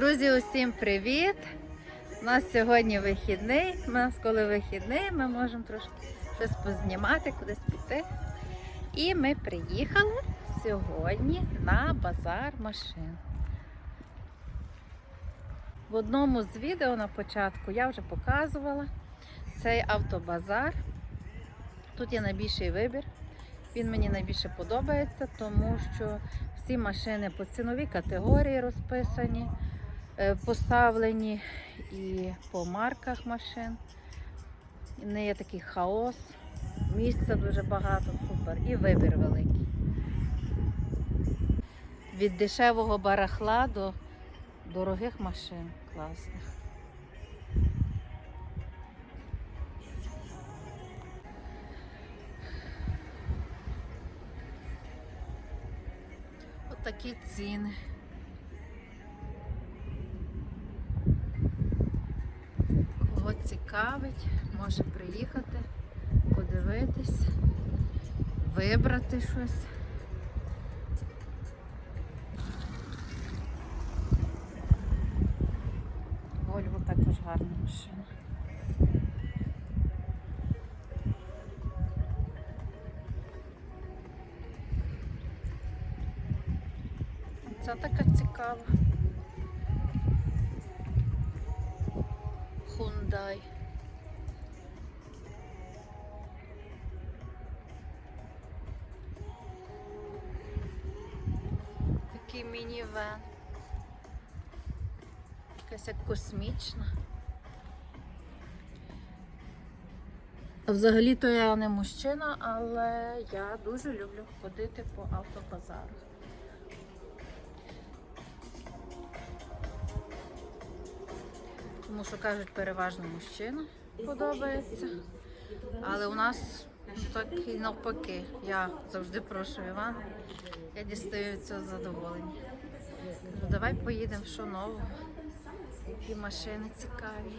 Друзі, усім привіт! У нас сьогодні вихідний. У нас коли вихідний, ми можемо трошки щось познімати, кудись піти. І ми приїхали сьогодні на базар машин. В одному з відео на початку я вже показувала цей автобазар. Тут є найбільший вибір. Він мені найбільше подобається, тому що всі машини по ціновій категорії розписані, поставлені і по марках машин. Не є такий хаос, місця дуже багато, супер, і вибір великий. Від дешевого барахла до дорогих машин класних. Отакі ціни. Кого цікавить, може приїхати, подивитись, вибрати щось. Вольво також гарна машина. Це така цікава. Hyundai. Такий мінівен. Якась як космічна. Взагалі-то я не мужчина, але я дуже люблю ходити по автобазару. Тому що кажуть, переважно мужчина подобається. Але у нас так і навпаки. Я завжди прошу Івана. Я дістаю цього задоволення. Кажу, давай поїдемо, що нового. Які машини цікаві.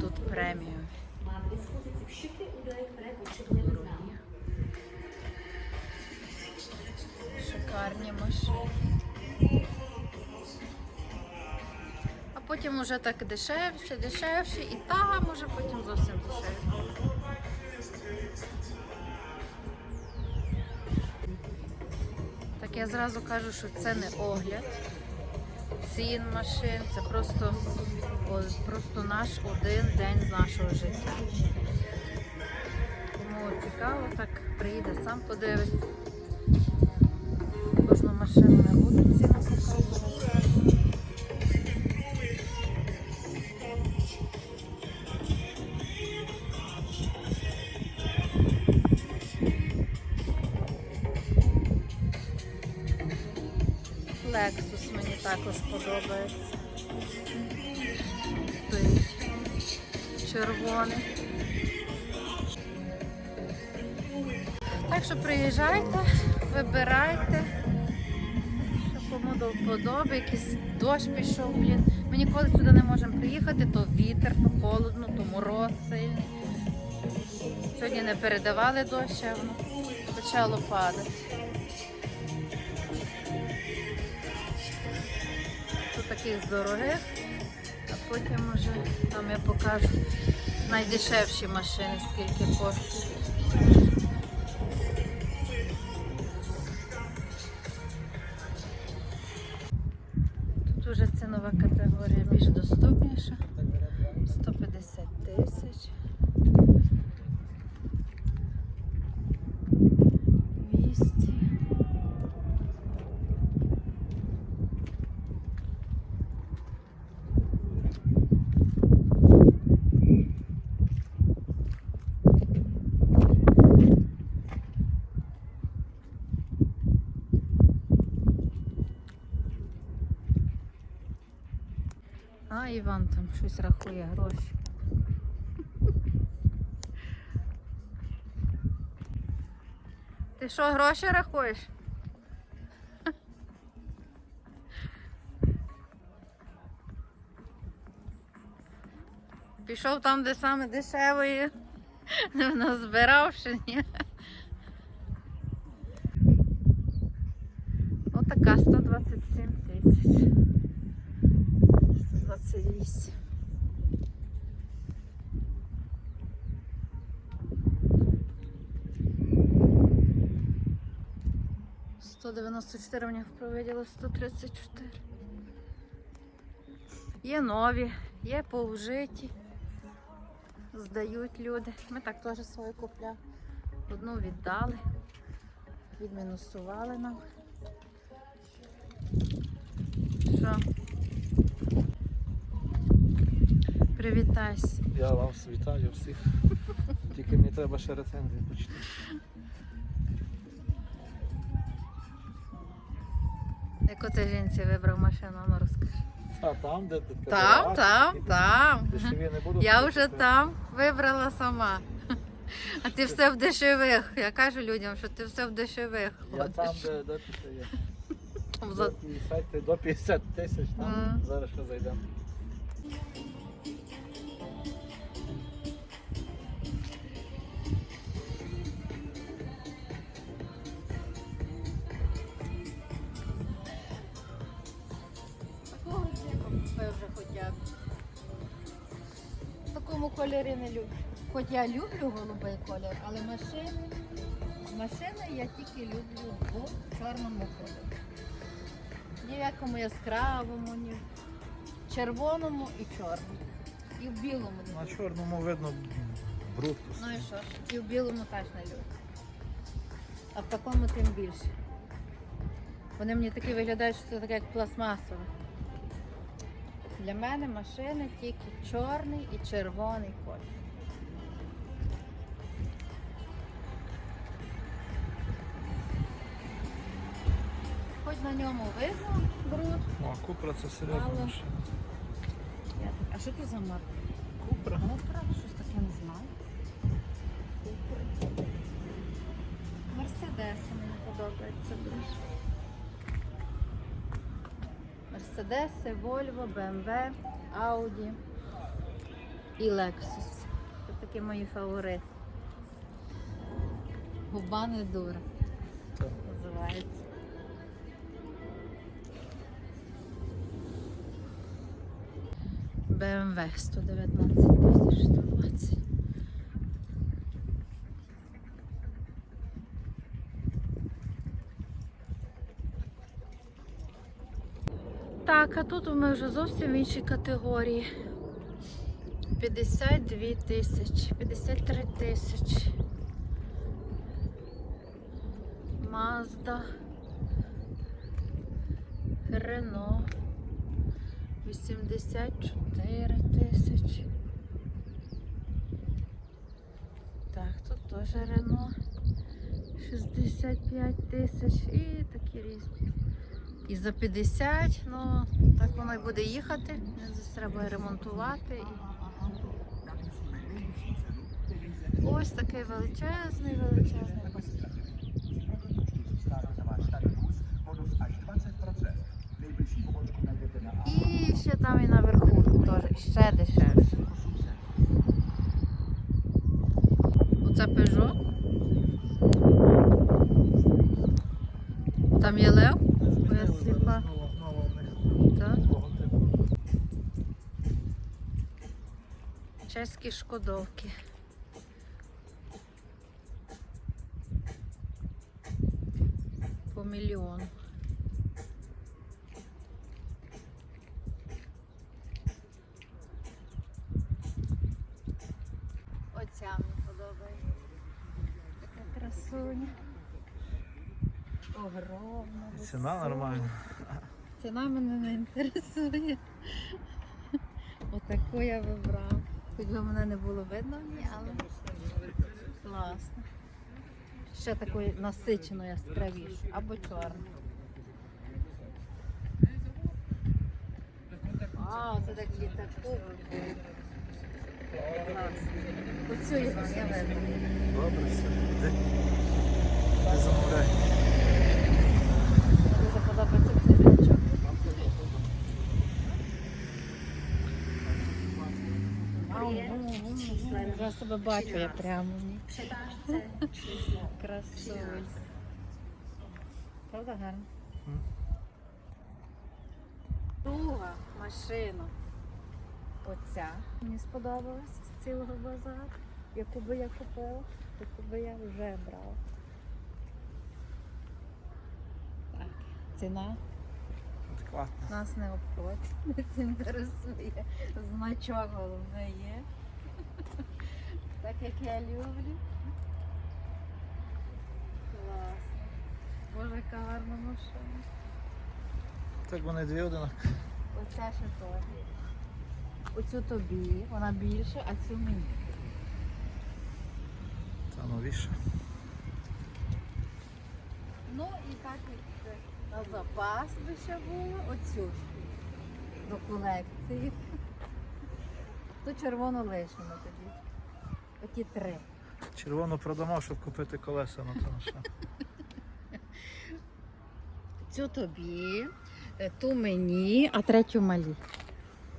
Тут преміум. Машини. А потім уже так дешевше, дешевше, і там уже потім зовсім дешевше. Так я зразу кажу, що це не огляд цін машин, це просто, просто наш один день з нашого життя. Кому цікаво, так приїде, сам подивиться. Машину не показувати. Lexus мені також подобається. Стоїть червоний. Так що приїжджайте, вибирайте, кому до вподоби, якийсь дощ пішов, блін. Ми ніколи сюди не можемо приїхати, то вітер, то холодно, то мороз сильний. Сьогодні не передавали дощ, а воно почало падати. Тут таких дорогих, а потім уже там я покажу найдешевші машини, скільки коштують. Вже категорія більш доступніша. 150 тисяч. 200. А, Іван там щось рахує гроші. Ти що, гроші рахуєш? Пішов там, де саме дешевої. Не назбирав ще ні. 194 у них проведіло 134. Є нові, є повжиті, здають люди. Ми так теж свою купляли. Одну віддали, відмінусували нам. Що? Привітайся. Я вам вітаю всіх. Тільки мені треба ще рецензії почитати. Яку ти жінці вибрав машину, ну розкажи. А там, де ти Там, там, там. Дешеві не буду. Я вже там вибрала сама. А ти все в дешевих. Я кажу людям, що ти все в дешевих Я там, де, ти є. Там До за- 50, до 50 тисяч там. Зараз ще зайдемо. Купив вже хоча б. В такому кольорі не люблю. Хоч я люблю голубий колір, але машини, машини я тільки люблю в чорному кольорі. Ні в якому яскравому, ні в червоному і чорному. І в білому не На люблю. чорному видно бруд. Ну і що? ж, І в білому теж не люблю. А в такому тим більше. Вони мені такі виглядають, що це таке як пластмасове. Для мене машини тільки чорний і червоний колір. Хоч на ньому видно бруд. Ну, а Купра це серйозна Мало. машина. Я так, А що це за марка? Купра? Ну, правда, щось таке не знаю. Мерседеси мені подобаються дуже. Мерседеси, Volvo, BMW, Audi і Lexus. Це такі мої фаворити. Губа не дура називається. BMW 119 тисяч 120. Так, а тут ми вже зовсім в іншій категорії. 52 тисячі, 53 тисячі. Mazda. Рено. 84 тисячі. Так, тут теж Рено. 65 тисяч і такі різні. І за 50, ну так воно й буде їхати. Треба ремонтувати. Ось такий величезний, величезний. І ще там і наверху теж ще дешевше. Оце Peugeot. Там є лев. Бо я сліпа. Нова, нова в них Так. такого типу. Чеські шкодовки. По мільйону. Оця мені подобається. Така красуня. Огромна. Ціна висока. нормальна. Ціна мене не інтересує. Отаку я вибрав. Хоч би мене не було видно в ній, але класно. Ще такої насичену яскравішу або чорну. А, це так літаку. Класно. Оцю я я вибрала. Добре, все. Іди замовляй. Мені дуже подобається цей значок. Я себе бачу, я прямо. Číslo Правда гарно? Друга машина. Оця мені сподобалась з цілого базару, яку би я купила, яку би я вже брала. Так, ціна Адекватно. нас не обходить, не це інтересує. Значок головне є. Так як я люблю. Класно. Боже, яка гарна машина. Так вони дві одинакові. Оця ще теж. Оцю тобі, вона більша, а цю мені. Та новіша. Ну і так як на запас би ще було оцю до колекції. Ту червону лишимо тоді. Оті три. Червону продамо, щоб купити колеса на тому що. Цю тобі, е, ту мені, а третю малі.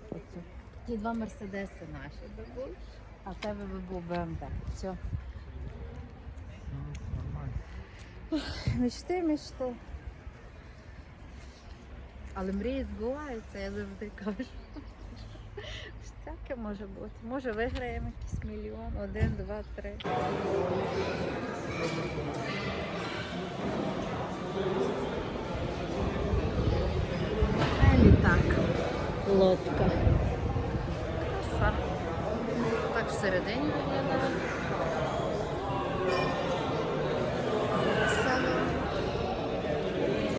Оцю. Ті два мерседеси наші би були, а в тебе би був БМВ. Все. Ну, Нормально. Мечти, мечти. Але мрії збуваються, я завжди кажу. Всяке може бути. Може виграємо якийсь мільйон, один, два, три. Літак. Лодка. Краса. Так всередині виглядає.